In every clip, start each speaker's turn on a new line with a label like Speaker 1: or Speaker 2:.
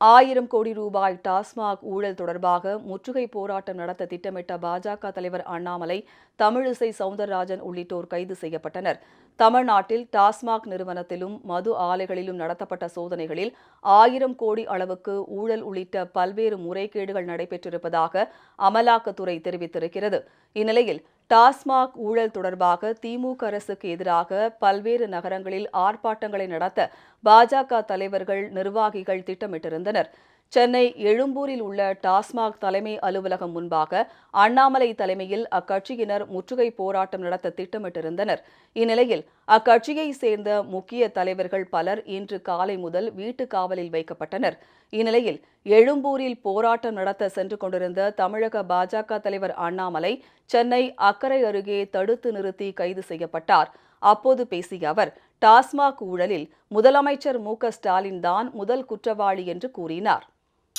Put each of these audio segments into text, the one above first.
Speaker 1: ஆயிரம் கோடி ரூபாய் டாஸ்மாக் ஊழல் தொடர்பாக முற்றுகை போராட்டம் நடத்த திட்டமிட்ட பாஜக தலைவர் அண்ணாமலை தமிழிசை சவுந்தரராஜன் உள்ளிட்டோர் கைது செய்யப்பட்டனர். தமிழ்நாட்டில் டாஸ்மாக் நிறுவனத்திலும் மது ஆலைகளிலும் நடத்தப்பட்ட சோதனைகளில் ஆயிரம் கோடி அளவுக்கு ஊழல் உள்ளிட்ட பல்வேறு முறைகேடுகள் நடைபெற்றிருப்பதாக அமலாக்கத்துறை தெரிவித்திருக்கிறது. இந்நிலையில் டாஸ்மாக் ஊழல் தொடர்பாக திமுக அரசுக்கு எதிராக பல்வேறு நகரங்களில் ஆர்ப்பாட்டங்களை நடத்த பாஜக தலைவர்கள் நிர்வாகிகள் திட்டமிட்டிருந்தனர். சென்னை எழும்பூரில் உள்ள டாஸ்மாக் தலைமை அலுவலகம் முன்பாக அண்ணாமலை தலைமையில் அக்கட்சியினர் முற்றுகை போராட்டம் நடத்த திட்டமிட்டிருந்தனர். இந்நிலையில் அக்கட்சியை சேர்ந்த முக்கிய தலைவர்கள் பலர் இன்று காலை முதல் வீட்டு காவலில் வைக்கப்பட்டனர். இந்நிலையில் எழும்பூரில் போராட்டம் நடத்த சென்று கொண்டிருந்த தமிழக பாஜக தலைவர் அண்ணாமலை சென்னை அக்கரை அருகே தடுத்து நிறுத்தி கைது செய்யப்பட்டார். அப்போது பேசிய அவர் டாஸ்மாக் ஊழலில் முதலமைச்சர் மு க ஸ்டாலின் தான் முதல் குற்றவாளி என்று கூறினார்.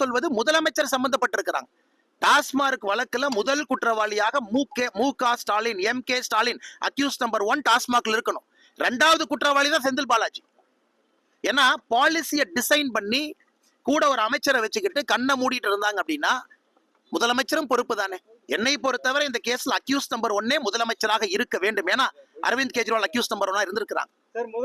Speaker 2: சொல்வது முதலமைச்சர் சம்பந்தப்பட்டிருக்கிறாங்க. டாஸ்மார்க் வழக்குல முதல் குற்றவாளியாக மு கே மு க Stalin M K Stalin accuse number one டாஸ்மாக்ல இருக்கணும். ரெண்டாவது குற்றவாளி தான் செந்தில் பாலாஜி. ஏன்னா பாலிசியை டிசைன் பண்ணி கூட ஒரு அமைச்சரை வச்சுக்கிட்டு கண்ணை மூடிட்டு இருந்தாங்க அப்படின்னா முதலமைச்சரும் பொறுப்பு தானே. என்னை பொறுத்தவரை இந்த கேஸ்ல அக்யூஸ் நம்பர் ஒன்னே முதலமைச்சராக இருக்க வேண்டும். ஏன்னா அரவிந்த் கெஜ்ரிவால் அக்யூஸ் நம்பர் ஒன்னா இருந்திருக்கிறாங்க.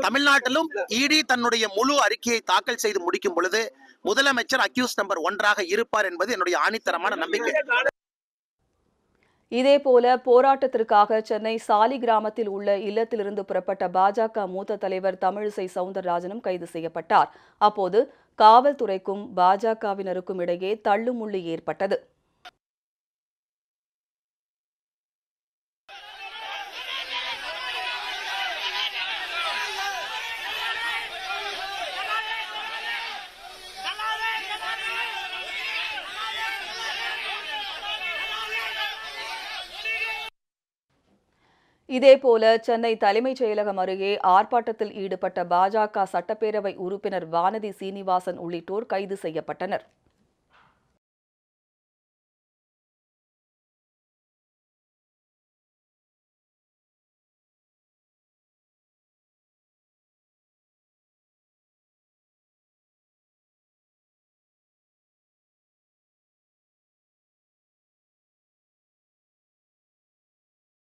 Speaker 2: தமிழ்நாட்டிலும் இடி தன்னுடைய முழு அறிக்கையை தாக்கல் செய்து முடிக்கும் பொழுது முதலமைச்சர் அக்யூஸ் நம்பர் ஒன்றாக இருப்பார் என்பது என்னுடைய ஆணித்தரமான நம்பிக்கை.
Speaker 1: இதேபோல போராட்டத்திற்காக சென்னை சாலி கிராமத்தில் உள்ள இல்லத்திலிருந்து புறப்பட்ட பாஜக மூத்த தலைவர் தமிழிசை சவுந்தரராஜனும் கைது செய்யப்பட்டார். அப்போது காவல்துறைக்கும் பாஜகவினருக்கும் இடையே தள்ளுமுள்ளு ஏற்பட்டது. இதேபோல சென்னை தலைமைச் செயலகம் அருகே ஆர்ப்பாட்டத்தில் ஈடுபட்ட பாஜக சட்டப்பேரவை உறுப்பினர் வானதி சீனிவாசன் உள்ளிட்டோர் கைது செய்யப்பட்டனர்.